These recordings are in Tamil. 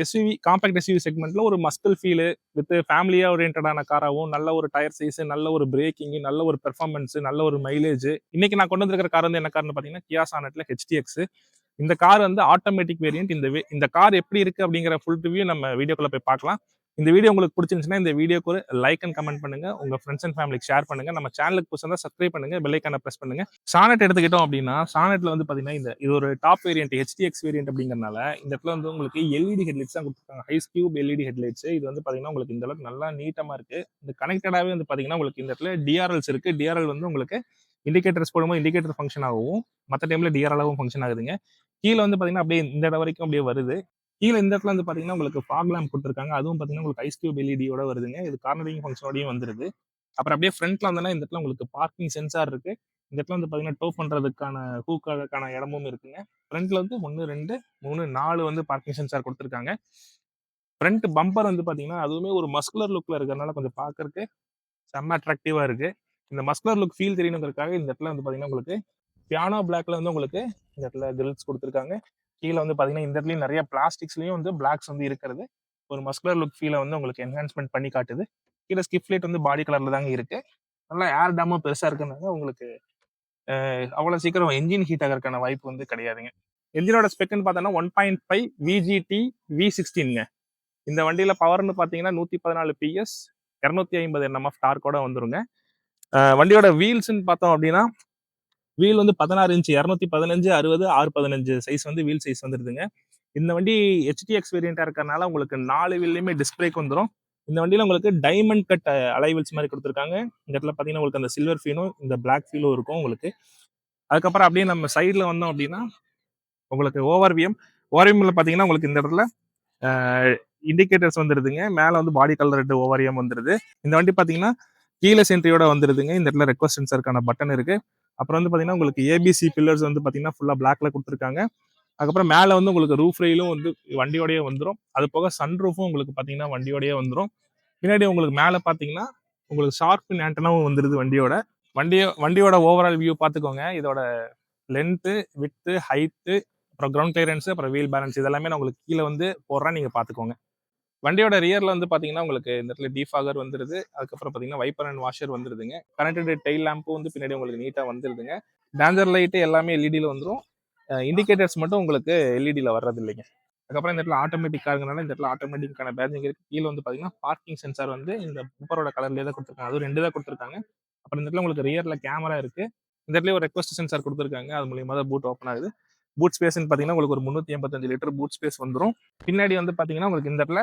எஸ்யூவி காம்பேக்ட் எஸ்யூவி செக்மெண்ட்ல ஒரு மஸ்கல் ஃபீலு வித் ஃபேமிலியா ஓரியன்டான காராகவும் நல்ல ஒரு டயர் சைஸ் நல்ல ஒரு பிரேக்கிங் நல்ல ஒரு பெர்ஃபார்மன்ஸ் நல்ல ஒரு மைலேஜ் இன்னைக்கு நான் கொண்டு வந்திருக்கிற கார் வந்து என்ன கார்னு பார்த்தீங்கன்னா கியா சானட்ல ஹெச்டிஎக்ஸ் இந்த கார் வந்து ஆட்டோமேட்டிக் வேரியன்ட் இந்த இந்த கார் எப்படி இருக்கு அப்படிங்கிற ஃபுல் ரிவ்யூ நம்ம வீடியோக்குள்ள போய் பார்க்கலாம். இந்த வீடியோ உங்களுக்கு பிடிச்சிருந்துச்சுன்னா இந்த வீடியோக்கு ஒரு லைக் அண்ட் கமெண்ட் பண்ணுங்க. உங்க ஃப்ரெண்ட்ஸ் அண்ட் ஃபேமிலிக்கு ஷேர் பண்ணுங்க. நம்ம சேனலுக்கு புதுசாக சப்ஸ்கிரைப் பண்ணுங்க. பெல்லைக்கான ப்ரெஸ் பண்ணுங்க. சானட் எடுத்துக்கிட்டோம் அப்படின்னா சானட்ல வந்து பாத்தீங்கன்னா இந்த இது ஒரு டாப் வேரியன்ட் ஹெச்டிஎக்ஸ் வேரியன்ட் அப்படிங்கிறனால இந்த இடத்துல வந்து உங்களுக்கு எல்இடி ஹெட்லைட்ஸ் தான் கொடுத்துருக்காங்க. ஹைஸ் கியூப் எல்இடி ஹெட்லைட்ஸ் இது வந்து பாத்தீங்கன்னா உங்களுக்கு இந்த அளவுக்கு நல்லா நீட்டமா இருக்கு இந்த கனெக்டடாவே வந்து பாத்தீங்கன்னா உங்களுக்கு இந்த இடத்துல டிஆர்எல்ஸ் இருக்கு. டிஆர்எல் வந்து உங்களுக்கு இண்டிகேட்டர்ஸ் போடும்போது இண்டிகேட்டர் ஃபங்க்ஷன் ஆகும் மற்ற டைம்ல டிஆர்எலாவும் ஃபங்க்ஷன் ஆகுதுங்க. கீழே வந்து பாத்தீங்கன்னா அப்படியே இந்த இடம் வரைக்கும் அப்படியே வருது. கீழே இந்த இடத்துல வந்து பார்த்தீங்கன்னா உங்களுக்கு ஃபாக் லேம்ப் கொடுத்துருக்காங்க. அதுவும் பார்த்தீங்கன்னா உங்களுக்கு ஐஸ் கியூப் எல்இடியோட வருதுங்க. இது கார்னரிங் ஃபங்க்ஷனோடையும் வந்துருது. அப்புறம் அப்படியே ஃப்ரண்ட்ல வந்தோம்னா இந்த இடத்துல உங்களுக்கு பார்க்கிங் சென்சார் இருக்கு. இந்த இடத்துல வந்து பார்த்தீங்கன்னா டோ பண்ணுறதுக்கான ஹூக்கான இடமும் இருக்குங்க. ஃப்ரண்ட்ல வந்து ஒன்று ரெண்டு மூணு நாலு வந்து பார்க்கிங் சென்சார் கொடுத்துருக்காங்க. ஃப்ரண்ட் பம்பர் வந்து பார்த்தீங்கன்னா அதுவுமே ஒரு மஸ்குலர் லுக்ல இருக்கிறதுனால கொஞ்சம் பார்க்கறதுக்கு செம்ம அட்ராக்டிவாக இருக்கு. இந்த மஸ்குலர் லுக் ஃபீல் தெரியணுங்கிறதுக்காக இந்த இடத்துல வந்து பார்த்தீங்கன்னா உங்களுக்கு பியானோ பிளாக்ல வந்து உங்களுக்கு இந்த இடத்துல கிரில்ஸ் கொடுத்துருக்காங்க. கீழே வந்து பார்த்தீங்கன்னா இந்த இடத்துலையும் நிறைய பிளாஸ்டிக்ஸ்லையும் வந்து பிளாக்ஸ் வந்து இருக்கிறது. ஒரு மஸ்குலர் லுக் ஃபீலை வந்து உங்களுக்கு என்ஹான்ஸ்மெண்ட் பண்ணி காட்டுது. கீழே ஸ்கிப் லைட் வந்து பாடி கலரில் தாங்க இருக்கு. நல்லா ஏர் டேமும் பெருசாக இருக்கிறதுனால உங்களுக்கு அவ்வளோ சீக்கிரம் என்ஜின் ஹீட் ஆகிறதுக்கான வாய்ப்பு வந்து கிடையாதுங்க. என்ஜினோட ஸ்பெக்னு பார்த்தோன்னா one point five VGT V சிக்ஸ்டீனுங்க இந்த வண்டியில் பவர்னு பார்த்தீங்கன்னா நூற்றி பதினாலு பிஎஸ் இரநூத்தி ஐம்பது என்எம்எஃப் டார்க்கோட வந்துருங்க. வண்டியோட வீல்ஸ்ன்னு பார்த்தோம் அப்படின்னா வீல் வந்து பதினாறு இன்ச்சு இரநூத்தி பதினஞ்சு அறுபது ஆறு பதினஞ்சு சைஸ் வந்து வீல் சைஸ் வந்துருதுங்க. இந்த வண்டி ஹெச்டிஎக்ஸ் வேரியண்டா இருக்கறனால உங்களுக்கு நாலு வீல்லையுமே டிஸ்க் வந்துடும் இந்த வண்டியில உங்களுக்கு டைமண்ட் கட் அலைவல்ஸ் மாதிரி கொடுத்துருக்காங்க. இந்த இடத்துல பார்த்தீங்கன்னா உங்களுக்கு அந்த சில்வர் ஃபீலும் இந்த பிளாக் ஃபீலும் இருக்கும் உங்களுக்கு. அதுக்கப்புறம் அப்படியே நம்ம சைடில் வந்தோம் அப்படின்னா உங்களுக்கு ஓவர்வியம் ஓவர்விஎம்ல பார்த்தீங்கன்னா உங்களுக்கு இந்த இடத்துல இண்டிகேட்டர்ஸ் வந்துருதுங்க. மேலே வந்து பாடி கலர் ரெட்டு ஓவரியம் வந்துருது. இந்த வண்டி பார்த்தீங்கன்னா கீழே சென்ட்ரியோட வந்துருதுங்க. இந்த இடத்துல ரெக்வஸ்ட் சென்சருக்கான பட்டன் இருக்கு. அப்புறம் வந்து பார்த்தீங்கன்னா உங்களுக்கு ஏபிசி பில்லர்ஸ் வந்து பார்த்தீங்கன்னா ஃபுல்லாக பிளாக்ல கொடுத்துருக்காங்க. அதுக்கப்புறம் மேலே வந்து உங்களுக்கு ரூஃப் ரெயிலும் வந்து வண்டியோடயே வந்துடும் அது போக சன் ரூஃபும் உங்களுக்கு பார்த்தீங்கன்னா வண்டியோடயே வந்துடும் பின்னாடி உங்களுக்கு மேலே பார்த்தீங்கன்னா உங்களுக்கு ஷார்ப் ஆண்டனாவும் வந்துருது வண்டியோட. வண்டியை வண்டியோட ஓவரால் வியூ பார்த்துக்கோங்க இதோட லென்த்து வித்து ஹைட்டு அப்புறம் கிரவுண்ட் கிளியரன்ஸு அப்புறம் வீல் பேலன்ஸ் இதெல்லாமே நான் உங்களுக்கு கீழே வந்து போடுறேன். நீங்கள் பார்த்துக்கோங்க வண்டியோட ரியர்ல வந்து பாத்தீங்கன்னா உங்களுக்கு இந்த இடத்துல டீஃபாகர் வந்துருது. அதுக்கப்புறம் பாத்தீங்கன்னா வைப்பர் அண்ட் வாஷர் வந்துருதுங்க. கனெக்டட் டெய்ல் லேம்பும் வந்து பின்னாடி உங்களுக்கு நீட்டா வந்துருதுங்க. டேஞ்சர் லைட்டு எல்லாமே எல்இடியில் வந்துடும் இண்டிகேட்டர்ஸ் மட்டும் உங்களுக்கு எல்இடியில் வர்றது இல்லைங்க. அதுக்கப்புறம் இந்த இடத்துல ஆட்டோமேட்டிக் காருங்கனால இந்த இடத்துல ஆட்டோமேட்டிக்கான பேஜிங் இருக்கு. கீழே வந்து பார்த்தீங்கன்னா பார்க்கிங் சென்சார் வந்து இந்த பூப்பரோட கலர்லேயே தான் கொடுத்துருக்காங்க. அதுவும் ரெண்டு தான் கொடுத்துருக்காங்க. அப்புறம் இந்த இடத்துல உங்களுக்கு ரியரில் கேமரா இருக்கு. இந்த இடத்துல ஒரு ரெக்வஸ்ட் சென்சார் கொடுத்துருக்காங்க. அது மூலியமாக தான் பூட் ஓப்பன் ஆகுது. பூட் ஸ்பேஸ்னு பார்த்தீங்கன்னா உங்களுக்கு ஒரு முந்நூற்றி எண்பத்தஞ்சு லிட்டர் பூட் ஸ்பேஸ் வந்துடும் பின்னாடி வந்து பார்த்தீங்கன்னா உங்களுக்கு இந்த இடத்துல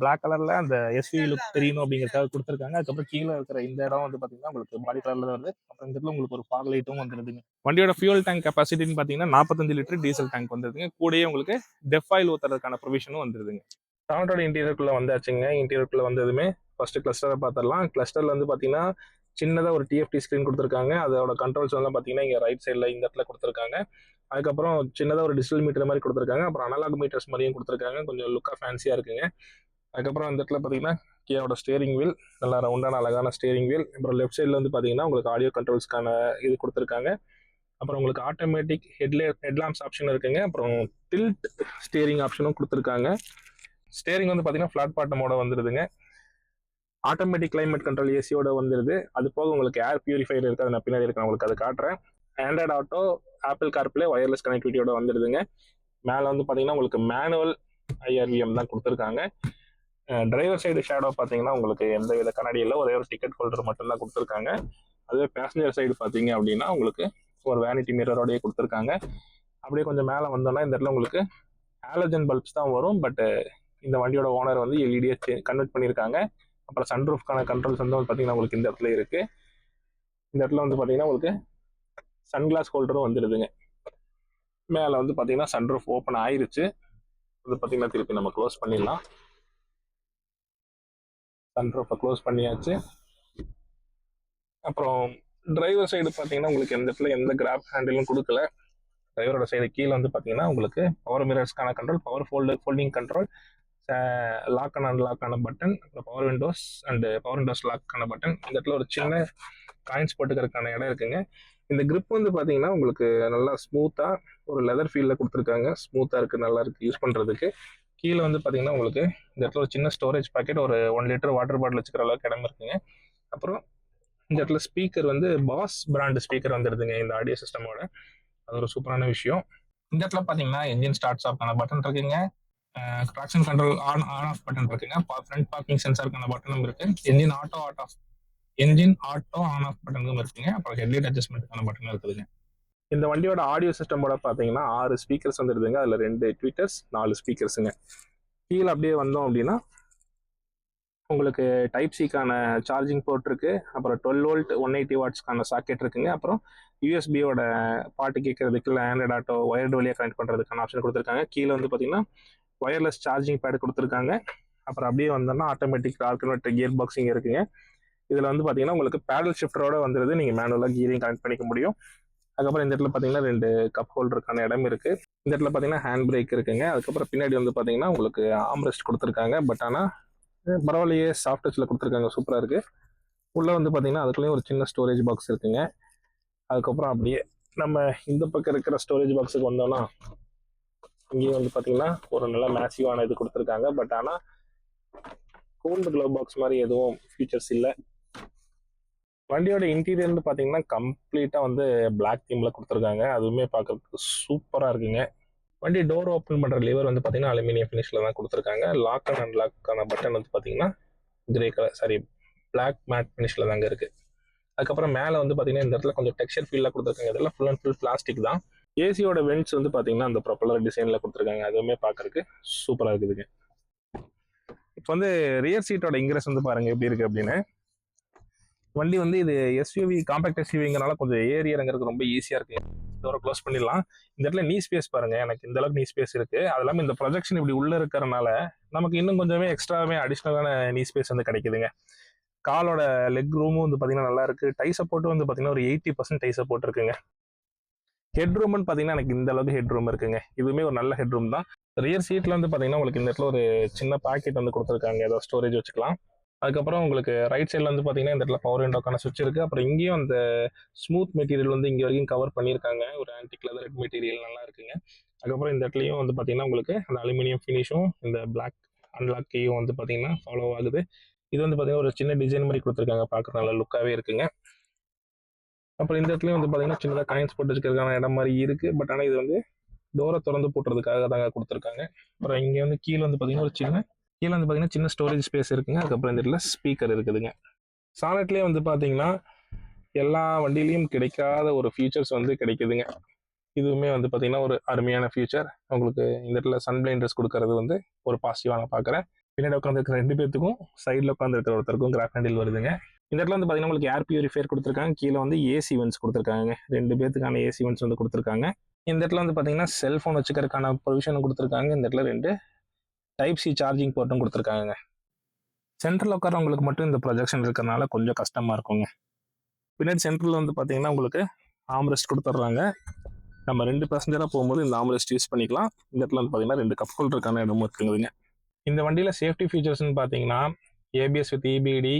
பிளாக் கலர்ல அந்த எஸ்வி லுக் தெரியணும் அப்படிங்கிறதுக்காக கொடுத்துருக்காங்க. அதுக்கப்புறம் கீழே இருக்கிற இந்த இடம் வந்து பாத்தீங்கன்னா உங்களுக்கு பாடி கலர்ல தான் வருது. அப்புறம் இந்த இடத்துல உங்களுக்கு ஒரு ஃபாக் லைட்டும் வந்துருதுங்க. வண்டியோட ஃபியூல் டேங்க் கெப்பாசிட்டின்னு பாத்தீங்கன்னா நாற்பத்தஞ்சு லிட்டர் டீசல் டேங்க் வந்துருதுங்க. கூடயே உங்களுக்கு டெஃப் ஆயில் ஊத்துறதுக்கான ப்ரொவிஷனும் வந்துருதுங்க. டானட்டோட இன்டீரியருக்குள்ள வந்தாச்சுங்க. இன்டீரியருக்குள்ள வந்ததுமே ஃபர்ஸ்ட் கிளஸ்டரை பார்த்துடலாம் கிளஸ்டர்ல வந்து பாத்தீங்கன்னா சின்னதா ஒரு டிஎஃப்டி ஸ்க்ரீன் கொடுத்துருக்காங்க. அதோட கண்ட்ரோல்ஸ் எல்லாம் பாத்தீங்கன்னா இங்க ரைட் சைடுல இந்த இடத்துல கொடுத்துருக்காங்க. அதுக்கப்புறம் சின்னதாக ஒரு டிஜிட்டல் மீட்டர் மாதிரி கொடுத்துருக்காங்க. அப்புறம் அனலாக் மீட்டர்ஸ் மாதிரியும் கொடுத்துருக்காங்க. கொஞ்சம் லுக்காக ஃபேன்சியாக இருக்குங்க. அதுக்கப்புறம் இந்த இடத்துல பார்த்தீங்கன்னா கியாவோட ஸ்டேரிங் வீல் நல்லா ரவுண்டான அழகான ஸ்டேரிங் வீல் அப்புறம் லெஃப்ட் சைடில் வந்து பார்த்தீங்கன்னா உங்களுக்கு ஆடியோ கண்ட்ரோல்ஸ்க்கான இது கொடுத்துருக்காங்க. அப்புறம் உங்களுக்கு ஆட்டோமேட்டிக் ஹெட்லே ஹெட்லாம்ப்ஸ் ஆப்ஷன் இருக்குங்க. அப்புறம் டில்ட் ஸ்டேரிங் ஆப்ஷனும் கொடுத்துருக்காங்க. ஸ்டேரிங் வந்து பார்த்தீங்கன்னா ஃப்ளாட் பாட்டமோட வந்துருதுங்க. ஆட்டோமேட்டிக் கிளைமேட் கண்ட்ரோல் ஏசியோட வந்துடுது அது போக உங்களுக்கு ஏர் பியூரிஃபையர் இருக்குது நான் பின்னாடி இருக்கேன் உங்களுக்கு அதை காட்டுறேன். Android Auto Apple CarPlay wireless கனெக்டிவிட்டியோட வந்துருதுங்க மேலே வந்து பார்த்தீங்கன்னா உங்களுக்கு மேனுவல் ஐஆர்விஎம் தான் கொடுத்துருக்காங்க. டிரைவர் சைடு ஷேடோ பார்த்தீங்கன்னா உங்களுக்கு எந்த வித கண்ணாடி இல்லை ஒரே ஒரு டிக்கெட் ஹோல்டர் மட்டும்தான் கொடுத்துருக்காங்க. அதுவே பேசஞ்சர் சைடு பார்த்தீங்க அப்படின்னா உங்களுக்கு ஒரு வேனிட்டி மிரரோடையே கொடுத்துருக்காங்க. அப்படியே கொஞ்சம் மேலே வந்தோம்னா இந்த இடத்துல உங்களுக்கு ஹாலஜன் பல்ப்ஸ் தான் வரும் பட்டு இந்த வண்டியோட ஓனர் வந்து எல்இடியை கன்வெர்ட் பண்ணியிருக்காங்க அப்புறம் சன்ரூஃப்கான கண்ட்ரோல்ஸ் வந்து பார்த்தீங்கன்னா உங்களுக்கு இந்த இடத்துல இருக்குது இந்த இடத்துல வந்து பார்த்தீங்கன்னா உங்களுக்கு சன்கிளாஸ் ஹோல்டரும் வந்துடுதுங்க. மேலே வந்து பார்த்தீங்கன்னா சன்ரூஃப் ஓப்பன் ஆயிருச்சு. அது பார்த்தீங்கன்னா திருப்பி நம்ம க்ளோஸ் பண்ணிடலாம். சன்ரூஃபை க்ளோஸ் பண்ணியாச்சு. அப்புறம் டிரைவர் சைடு பார்த்தீங்கன்னா உங்களுக்கு எந்த இடத்துல எந்த கிராப் ஹேண்டிலும் கொடுக்கல. டிரைவரோட சைடு கீழே வந்து பார்த்தீங்கன்னா உங்களுக்கு power மிரர்ஸ்க்கான control power fold folding control lock and unlock ஆன பட்டன் அப்புறம் power windows and power windows லாக்கான button இந்த இடத்துல ஒரு சின்ன காயின்ஸ் போட்டுக்கிறதுக்கான இடம் இருக்குங்க. இந்த கிரிப் வந்து பார்த்தீங்கன்னா உங்களுக்கு நல்லா ஸ்மூத்தாக ஒரு லெதர் ஃபீல்டில் கொடுத்துருக்காங்க. ஸ்மூத்தாக இருக்குது நல்லா இருக்குது யூஸ் பண்ணுறதுக்கு கீழே வந்து பார்த்தீங்கன்னா உங்களுக்கு இந்த இடத்துல ஒரு சின்ன ஸ்டோரேஜ் பாக்கெட் ஒரு ஒன் லிட்டர் வாட்டர் பாட்டில் வச்சுக்கிற அளவுக்கு இடம் இருக்குங்க. அப்புறம் இந்த இடத்துல ஸ்பீக்கர் வந்து பாஸ் பிராண்டு ஸ்பீக்கர் வந்துடுதுங்க இந்த ஆடியோ சிஸ்டமோட அது ஒரு சூப்பரான விஷயம். இந்த இடத்துல பார்த்தீங்கன்னா என்ஜின் ஸ்டார்ட் ஆஃப்க்கான பட்டன் இருக்குங்க. Traction control on on off button இருக்குங்க. ஃப்ரண்ட் பார்க்கிங் சென்சாருக்கான பட்டனும் இருக்கு. Engine auto add off engine auto on off பட்டனும் இருக்குங்க அப்புறம் ஹெட்லைட் அட்ஜஸ்ட்மெண்ட்டுக்கான பட்டனும் இருக்குதுங்க. இந்த வண்டியோட ஆடியோ சிஸ்டமோட பார்த்தீங்கன்னா ஆறு ஸ்பீக்கர்ஸ் வந்துடுதுங்க அதில் ரெண்டு ட்விட்டர்ஸ் நாலு ஸ்பீக்கர்ஸுங்க கீழே அப்படியே வந்தோம் அப்படின்னா உங்களுக்கு டைப் சிக்கான சார்ஜிங் போர்ட் இருக்கு. அப்புறம் டுவெல் வோல்ட் ஒன் எயிட்டி வாட்ஸ்க்கான சாக்கெட் இருக்குங்க. அப்புறம் யூஎஸ்பியோட பாட்டு கேட்கறதுக்கு இல்லை ஆண்ட்ராய்ட் ஆட்டோ ஒயர்டு வழியாக கனெக்ட் பண்ணுறதுக்கான ஆப்ஷன் கொடுத்துருக்காங்க. கீழே வந்து பார்த்தீங்கன்னா ஒயர்லெஸ் சார்ஜிங் பேட் கொடுத்துருக்காங்க. அப்புறம் அப்படியே வந்தோம்னா ஆட்டோமேட்டிக் ஆல்டர்னேட் கியர் பாக்ஸிங் இருக்குங்க. இதில் வந்து பார்த்தீங்கன்னா உங்களுக்கு பேடல் ஷிஃப்டரோட வந்துருது. நீங்கள் மேனுவலாக கீரையும் கனெக்ட் பண்ணிக்க முடியும். அதுக்கப்புறம் இந்த இடத்துல பார்த்தீங்கன்னா ரெண்டு கப் ஹோல்டருக்கான இடம் இருக்கு. இந்த இடத்துல பார்த்தீங்கன்னா ஹேண்ட் பிரேக் இருக்குங்க. அதுக்கப்புறம் பின்னாடி வந்து பார்த்தீங்கன்னா உங்களுக்கு ஆம்ரெஸ்ட் கொடுத்துருக்காங்க. பட் ஆனால் பரவாயில்லையே சாஃப்ட் டச்சில் கொடுத்துருக்காங்க. சூப்பராக இருக்கு. உள்ளே வந்து பார்த்தீங்கன்னா அதுக்குள்ளேயும் ஒரு சின்ன ஸ்டோரேஜ் பாக்ஸ் இருக்குங்க. அதுக்கப்புறம் அப்படியே நம்ம இந்த பக்கம் இருக்கிற ஸ்டோரேஜ் பாக்ஸுக்கு வந்தோம்னா இங்கேயும் வந்து பார்த்தீங்கன்னா ஒரு நல்ல மேசிவான இது கொடுத்துருக்காங்க. பட் ஆனால் கூண்டு க்ளவ் பாக்ஸ் மாதிரி எதுவும் ஃபீச்சர்ஸ் இல்லை. வண்டியோட இன்டீரியர்னு பார்த்தீங்கன்னா கம்ப்ளீட்டாக வந்து பிளாக் தீமில் கொடுத்துருக்காங்க. அதுவுமே பார்க்கறதுக்கு சூப்பராக இருக்குங்க. வண்டி டோர் ஓப்பன் பண்ணுற லிவர் வந்து பார்த்தீங்கன்னா அலுமினியம் ஃபினிஷில் தான் கொடுத்துருக்காங்க. லாக் அண்ட் அன்லாக்கான பட்டன் வந்து பார்த்தீங்கன்னா grey colour sorry black matte ஃபினிஷில் தாங்க இருக்குது அதுக்கப்புறம் மேலே வந்து பார்த்தீங்கன்னா இந்த இடத்துல கொஞ்சம் டெக்ஸ்டர் ஃபீல்டில் கொடுத்துருக்காங்க. இதெல்லாம் ஃபுல் அண்ட் ஃபுல் பிளாஸ்டிக் தான். ஏசியோட வென்ட்ஸ் வந்து பார்த்தீங்கன்னா அந்த ப்ரொப்பலர் டிசைனில் கொடுத்துருக்காங்க. அதுவுமே பார்க்குறதுக்கு சூப்பராக இருக்குதுங்க. இப்போ வந்து ரியர் சீட்டோட இங்கிரஸ் வந்து பாருங்கள் எப்படி இருக்குது அப்படின்னு. வண்டி வந்து இது எஸ்யூவி காம்பேக்ட் எஸ்யூவிங்கிறனால கொஞ்சம் ஏறி இறங்குறதுக்கு ரொம்ப ஈஸியாக இருக்கு. டோரை க்ளோஸ் பண்ணிடலாம். இந்த இடத்துல நீ ஸ்பேஸ் பாருங்க. எனக்கு இந்த அளவுக்கு நீ ஸ்பேஸ் இருக்கு. அது இல்லாமல் இந்த ப்ரொஜெக்ஷன் இப்படி உள்ள இருக்கிறனால நமக்கு இன்னும் கொஞ்சமே எக்ஸ்ட்ராவே அடிஷ்னலான நீ ஸ்பேஸ் வந்து கிடைக்குதுங்க. காலோட லெக் ரூமும் வந்து பார்த்தீங்கன்னா நல்லா இருக்கு. டை சப்போர்ட் வந்து பார்த்தீங்கன்னா ஒரு எயிட்டி பர்சன்ட் டை சப்போர்ட் இருக்குங்க. ஹெட் ரூம்னு பார்த்தீங்கன்னா எனக்கு இந்த அளவுக்கு ஹெட் ரூம் இருக்குங்க. இதுவுமே ஒரு நல்ல ஹெட் ரூம் தான். ரியர் சீட்ல வந்து பார்த்தீங்கன்னா உங்களுக்கு இந்த இடத்துல ஒரு சின்ன பாக்கெட் வந்து கொடுத்துருக்காங்க. ஏதாவது ஸ்டோரேஜ் வச்சுக்கலாம். அதுக்கப்புறம் உங்களுக்கு ரைட் சைடில் வந்து பார்த்தீங்கன்னா இந்த இடத்துல பவர் விண்டோக்கான சுவிட்ச் இருக்குது அப்புறம் இங்கேயும் அந்த ஸ்மூத் மெட்டீரியல் வந்து இங்கே வரைக்கும் கவர் பண்ணியிருக்காங்க. ஒரு ஆன்டிக் லெதர் ரெட் மெட்டீரியல் நல்லா இருக்குங்க. அதுக்கப்புறம் இந்த இடத்துலையும் வந்து பார்த்தீங்கன்னா உங்களுக்கு அந்த அலுமினியம் ஃபினிஷும் இந்த பிளாக் அன்லாக் கீயும் வந்து பார்த்தீங்கன்னா ஃபாலோ ஆகுது. இது வந்து பார்த்தீங்கன்னா ஒரு சின்ன டிசைன் மாதிரி கொடுத்துருக்காங்க. பார்க்குற நல்ல லுக்காகவே இருக்குங்க. அப்புறம் இந்த இடத்துலையும் வந்து பார்த்தீங்கன்னா சின்னதாக காயின்ஸ் போட்டு வச்சுக்கிறதுக்கான இடம் மாதிரி இருக்கு. பட் ஆனால் இது வந்து டோரை திறந்து போட்டுறதுக்காக தாங்க கொடுத்துருக்காங்க. அப்புறம் இங்கே வந்து கீழே வந்து பார்த்தீங்கன்னா ஒரு சின்ன கீழே வந்து பார்த்தீங்கன்னா சின்ன ஸ்டோரேஜ் ஸ்பேஸ் இருக்குங்க. அதுக்கப்புறம் இந்த இடத்துல ஸ்பீக்கர் இருக்குதுங்க. சானட்லேயே வந்து பார்த்தீங்கன்னா எல்லா வண்டியிலையும் கிடைக்காத ஒரு ஃபீச்சர்ஸ் வந்து கிடைக்குதுங்க. இதுவுமே வந்து பார்த்தீங்கன்னா ஒரு அருமையான ஃபியூச்சர் உங்களுக்கு இந்த இடத்துல சன் பிளைண்டர்ஸ் கொடுக்கறது வந்து ஒரு பாசிட்டிவாக நான் பார்க்குறேன் பின்னாடி உட்காந்துருக்கிற ரெண்டு பேர்த்துக்கும் சைடில் உட்காந்துருக்கிற ஒருத்தருக்கும் கிராஃப் ஹேண்டில் வருதுங்க. இந்த இடத்துல வந்து பார்த்தீங்கன்னா உங்களுக்கு ஏர் பியூரிஃபையர் கொடுத்துருக்காங்க. கீழே வந்து ஏசி வென்ஸ் கொடுத்துருக்காங்க. ரெண்டு பேர்த்துக்கான ஏசி வென்ஸ் வந்து கொடுத்துருக்காங்க. இந்த இடத்துல வந்து பார்த்தீங்கன்னா செல்ஃபோன் வச்சுக்கிறதுக்கான ப்ரொவிஷன் கொடுத்துருக்காங்க. இந்த இடத்துல ரெண்டு டைப் சி சார்ஜிங் போர்ட்டும் கொடுத்துருக்காங்க சென்ட்ரல் உட்காரவங்களுக்கு மட்டும் இந்த ப்ரொஜெக்ஷன் இருக்கிறனால கொஞ்சம் கஷ்டமாக இருக்குங்க. பின்னாடி சென்ட்ரல் வந்து பார்த்தீங்கன்னா உங்களுக்கு ஆம்ரெஸ்ட் கொடுத்துட்றாங்க நம்ம ரெண்டு பேசஞ்சராக போகும்போது இந்த ஆம்ரெஸ்ட் யூஸ் பண்ணிக்கலாம். இந்த இடத்துல வந்து பார்த்தீங்கன்னா ரெண்டு கப் ஹோல்டருக்கான இடமும் இருக்குதுங்க. இந்த வண்டியில் சேஃப்டி ஃபீச்சர்ஸ்னு பார்த்தீங்கன்னா ABS with EBD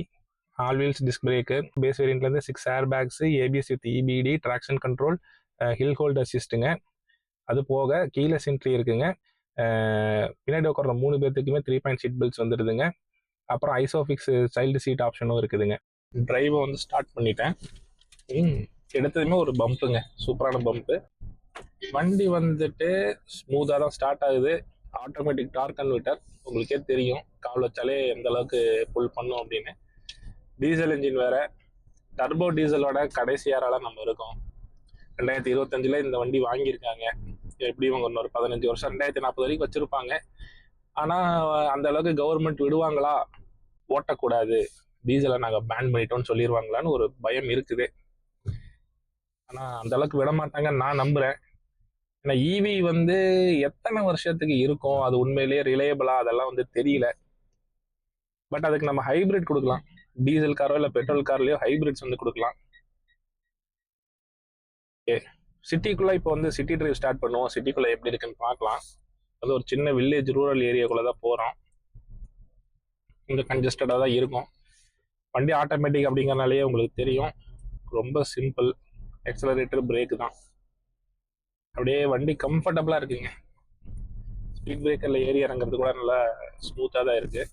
all wheels disc brake base வேரியன்ட்லேருந்து six air bags ABS with EBD traction control hill hold அசிஸ்ட்டுங்க அது போக கீழே சென்ட்ரி இருக்குங்க. பின்னாடி உட்கார மூணு பேர்த்துக்குமே த்ரீ பாயிண்ட் சீட் பெல்ட்ஸ் வந்துடுதுங்க அப்புறம் ஐசோஃபிக்ஸ் சைல்டு சீட் ஆப்ஷனும் இருக்குதுங்க. டிரைவை வந்து ஸ்டார்ட் பண்ணிட்டேன். ம், எடுத்ததுமே ஒரு பம்புங்க சூப்பரான பம்பு வண்டி வந்துட்டு ஸ்மூத்தாக தான் ஸ்டார்ட் ஆகுது. ஆட்டோமேட்டிக் டார்க் கன்வெர்ட்டர் உங்களுக்கே தெரியும். கால் வச்சாலே எந்த அளவுக்கு புல் பண்ணும் அப்படின்னு. டீசல் இன்ஜின் வேற. டர்போ டீசலோட கடைசி யாரால நம்ம இருக்கோம். ரெண்டாயிரத்தி இருபத்தஞ்சில் இந்த வண்டி வாங்கியிருக்காங்க. எப்படி இவங்க இன்னொரு பதினஞ்சு வருஷம் ரெண்டாயிரத்தி நாற்பது வரைக்கும் வச்சிருப்பாங்க. ஆனால் அந்த அளவுக்கு கவர்மெண்ட் விடுவாங்களா? ஓட்டக்கூடாது. டீசலை நாங்கள் பேன் பண்ணிட்டோம்னு சொல்லிடுவாங்களான்னு ஒரு பயம் இருக்குது. ஆனால் அந்த அளவுக்கு விட மாட்டாங்கன்னு நான் நம்புறேன். ஏன்னா இவி வந்து எத்தனை வருஷத்துக்கு இருக்கும்? அது உண்மையிலேயே ரிலையபிளா அதெல்லாம் வந்து தெரியல. பட் அதுக்கு நம்ம ஹைபிரிட் கொடுக்கலாம். டீசல் காரோ இல்லை பெட்ரோல் கார்லயோ ஹைபிரிட்ஸ் வந்து கொடுக்கலாம். ஓகே சிட்டிக்குள்ளே இப்போ வந்து சிட்டி ட்ரைவ் ஸ்டார்ட் பண்ணுவோம். சிட்டிக்குள்ளே எப்படி இருக்குன்னு பார்க்கலாம். அது ஒரு சின்ன வில்லேஜ் ரூரல் ஏரியாக்குள்ளே தான் போகிறோம் இங்கே கன்ஜஸ்டடாக தான் இருக்கும். வண்டி ஆட்டோமேட்டிக் அப்படிங்கறனாலேயே உங்களுக்கு தெரியும். ரொம்ப சிம்பிள் எக்ஸலரேட்டர் பிரேக் தான். அப்படியே வண்டி கம்ஃபர்டபுளாக இருக்குங்க. ஸ்பீட் பிரேக்கரில் ஏறி இறங்குறது கூட நல்லா ஸ்மூத்தாக தான் இருக்குது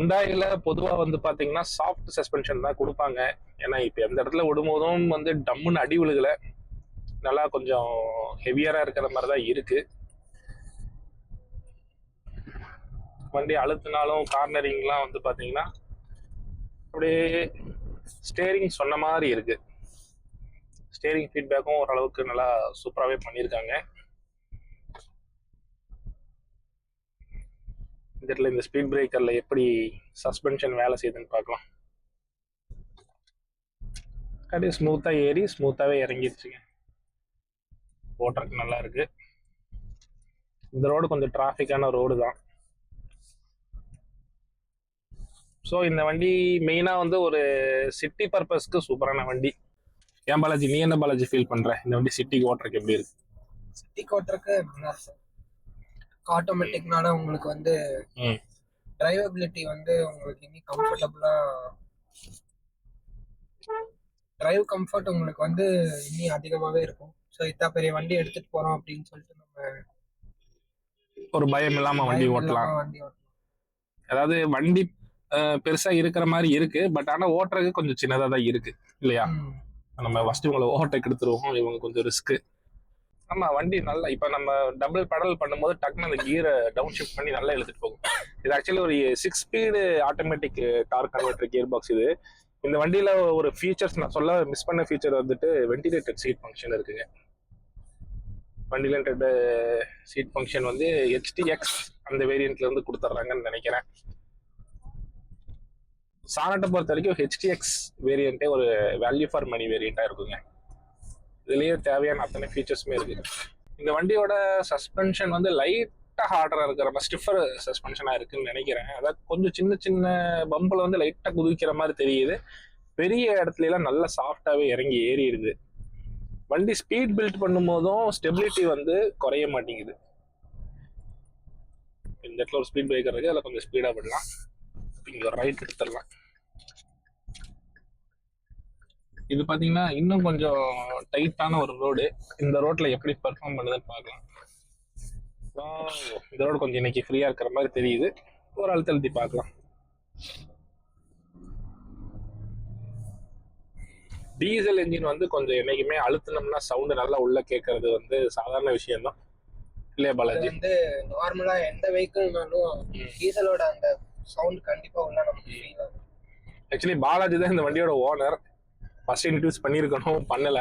உண்டாயில் பொதுவாக வந்து பார்த்தீங்கன்னா சாஃப்ட் சஸ்பென்ஷன் தான் கொடுப்பாங்க. ஏன்னா இப்போ எந்த இடத்துல விடும்போதும் வந்து டம்முன்னு அடி விழுகலை. நல்லா கொஞ்சம் ஹெவியராக இருக்கிற மாதிரி தான் இருக்கு. வண்டி அழுத்தினாலும் கார்னரிங்லாம் வந்து பார்த்தீங்கன்னா அப்படியே ஸ்டேரிங் சொன்ன மாதிரி இருக்கு. ஸ்டேரிங் ஃபீட்பேக்கும் ஓரளவுக்கு நல்லா சூப்பராகவே பண்ணியிருக்காங்க. இந்த இடத்துல இந்த ஸ்பீட் பிரேக்கரில் எப்படி சஸ்பென்ஷன் வேலை செய்யுதுன்னு பார்க்கலாம். அப்படியே ஸ்மூத்தாக ஏறி ஸ்மூத்தாகவே இறங்கிடுச்சுங்க. ஓட்டுறதுக்கு நல்லா இருக்கு. இந்த ரோடு கொஞ்சம் டிராஃபிக்கான ரோடு தான். ஸோ இந்த வண்டி மெயினாக வந்து ஒரு சிட்டி பர்பஸ்க்கு சூப்பரான வண்டி. ஏன் பாலாஜி நீ என்ன பாலாஜி ஃபீல் பண்ற? இந்த வண்டி சிட்டிக்கு ஓட்டுறதுக்கு எப்படி இருக்கு? சிட்டி கோட்டருக்கு நல்லா சார் ஆட்டோமேட்டிக்னால உங்களுக்கு வந்து. டிரைவபிலிட்டி வந்து உங்களுக்கு இன்னும் கம்ஃபர்டபுளா டிரைவ் கம்ஃபர்ட் உங்களுக்கு வந்து இன்னும் அதிகமாவே இருக்கும். ஸோ இத்தா பெரிய வண்டி எடுத்துட்டு போறோம் அப்படின்னு சொல்லிட்டு நம்ம ஒரு பயம் இல்லாம வண்டி ஓட்டலாம். வண்டி ஓட்டலாம். அதாவது வண்டி பெருசா இருக்கிற மாதிரி இருக்கு. பட் ஆனா ஓட்டுறதுக்கு கொஞ்சம் சின்னதா தான் இருக்கு. இல்லையா. நம்ம ஃபர்ஸ்ட் இவங்களை ஓட்ட கெடுத்துருவோம் இவங்க கொஞ்சம் ரிஸ்க் ஆமா வண்டி நல்லா இப்ப நம்ம டபுள் பெடல் பண்ணும்போது டக்குனு அந்த கியரை டவுன் ஷிஃப்ட் பண்ணி நல்லா இழுத்துட்டு போகும். இது ஆக்சுவலி ஒரு சிக்ஸ் ஸ்பீடு ஆட்டோமேட்டிக் கார் கன்வெர்டர் கியர் பாக்ஸ் இது. இந்த வண்டியில் ஒரு ஃபீச்சர்ஸ் நான் சொல்ல மிஸ் பண்ண ஃபீச்சர் வந்துட்டு வெண்டிலேட்டட் சீட் ஃபங்க்ஷன் இருக்குங்க. வென்டிலேட்டட் சீட் ஃபங்க்ஷன் வந்து ஹெச்டிஎக்ஸ் அந்த வேரியண்ட்ல இருந்து கொடுத்துட்றாங்கன்னு நினைக்கிறேன். சானட்டை பொறுத்த வரைக்கும் ஹெச்டிஎக்ஸ் வேரியண்ட்டே ஒரு வேல்யூ ஃபார் மணி வேரியண்ட்டாக இருக்குங்க. இதுலேயே தேவையான அத்தனை ஃபீச்சர்ஸுமே இருக்குது இந்த வண்டியோட சஸ்பென்ஷன் வந்து லைட் லைட்டா ஹார்டரா இருக்கிற மாதிரி ஸ்டிஃபர் சஸ்பென்ஷனா இருக்குன்னு நினைக்கிறேன். அதாவது கொஞ்சம் சின்ன சின்ன பம்பில் வந்து லைட்டா குதிக்கிற மாதிரி தெரியுது. பெரிய இடத்துல எல்லாம் நல்லா சாஃப்டாவே இறங்கி ஏறிடுது. வண்டி ஸ்பீட் பில்ட் பண்ணும்போதும் ஸ்டெபிலிட்டி வந்து குறைய மாட்டேங்குது. இந்த இடத்துல ஒரு ஸ்பீட் பிரேக்கர் இருக்கு அதில் கொஞ்சம் ஸ்பீடாக பண்ணலாம் இங்கே ஒரு ரைட் எடுத்துடலாம். இது பார்த்தீங்கன்னா இன்னும் கொஞ்சம் டைட்டான ஒரு ரோடு இந்த ரோட்டில் எப்படி பெர்ஃபார்ம் பண்ணுதுன்னு பார்க்கலாம். இந்த ரோடு கொஞ்சம் இன்னைக்கு ஃப்ரீயா இருக்கிற மாதிரி தெரியுது. ஒரு அழுத்த அழுத்தி பார்க்கலாம். டீசல் என்ஜின் வந்து கொஞ்சம் என்னைக்குமே அழுத்தினோம்னா சவுண்டு நல்லா உள்ள கேட்கறது வந்து சாதாரண விஷயம் தான் இல்லையா பாலாஜி? வந்து நார்மலா எந்த வெஹிக்கிள்னாலும். டீசலோட அந்த சவுண்ட் கண்டிப்பா உள்ள நமக்கு ஆக்சுவலி பாலாஜி தான் இந்த வண்டியோட ஓனர் ஃபர்ஸ்ட் இன்ட்ரடியூஸ் பண்ணியிருக்கணும் பண்ணல.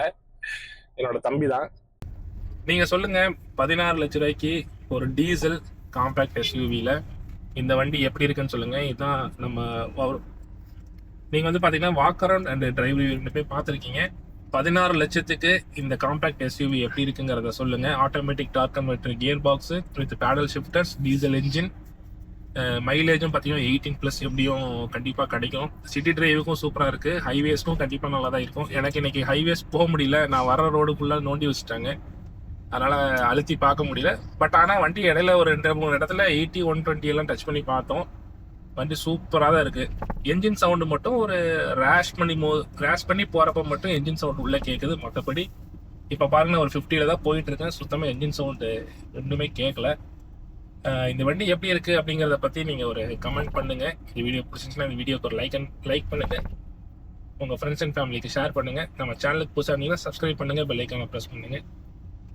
என்னோட தம்பி தான் நீங்க சொல்லுங்க பதினாறு லட்ச ரூபாய்க்கு ஒரு டீசல் காம்பேக்ட் எஸ்யூவியில் இந்த வண்டி எப்படி இருக்குன்னு சொல்லுங்க. இதுதான் நம்ம நீங்கள் வந்து பார்த்தீங்கன்னா வாக் அரவுண்ட் அண்ட் டிரைவ் போய் பார்த்துருக்கீங்க. பதினாறு லட்சத்துக்கு இந்த காம்பேக்ட் எஸ்யூவி எப்படி இருக்குங்கிறத சொல்லுங்க. Automatic torque converter gear box with paddle shifters diesel engine மைலேஜும் பார்த்தீங்கன்னா எயிட்டீன் ப்ளஸ் எப்படியும் கண்டிப்பாக கிடைக்கும். சிட்டி டிரைவுக்கும் சூப்பராக இருக்குது ஹைவேஸ்க்கும் கண்டிப்பாக நல்லா தான் இருக்கும். எனக்கு இன்னைக்கு ஹைவேஸ் போக முடியல. நான் வர ரோடுக்குள்ளே நோண்டி வச்சுட்டாங்க. அதனால் அழுத்தி பார்க்க முடியல. பட் ஆனால் வண்டி இடையில ஒரு ரெண்டு மூணு இடத்துல எயிட்டி ஒன் டுவெண்ட்டி எல்லாம் டச் பண்ணி பார்த்தோம். வண்டி சூப்பராக தான் இருக்குது என்ஜின் சவுண்டு மட்டும் ஒரு ரேஷ் பண்ணி மோ ரேஷ் பண்ணி போகிறப்ப மட்டும் என்ஜின் சவுண்ட் உள்ளே கேட்குது மற்றபடி இப்போ பாருங்கள் ஒரு ஃபிஃப்டியில் தான் போயிட்டுருக்கேன் சுத்தமாக என்ஜின் சவுண்டு ரெண்டுமே கேட்கல இந்த வண்டி எப்படி இருக்குது அப்படிங்கிறத பற்றி நீங்கள் ஒரு கமெண்ட் பண்ணுங்கள் இந்த வீடியோ பிடிச்சிருந்துச்சுன்னா இந்த வீடியோக்கு ஒரு லைக் அண்ட் லைக் பண்ணுங்கள் உங்கள் ஃப்ரெண்ட்ஸ் அண்ட் ஃபேமிலிக்கு ஷேர் பண்ணுங்கள் நம்ம சேனலுக்கு புதுசாக இருந்தீங்கன்னா சப்ஸ்கிரைப் பண்ணுங்கள் பெல் ஐக்கான ப்ரெஸ் பண்ணுங்கள்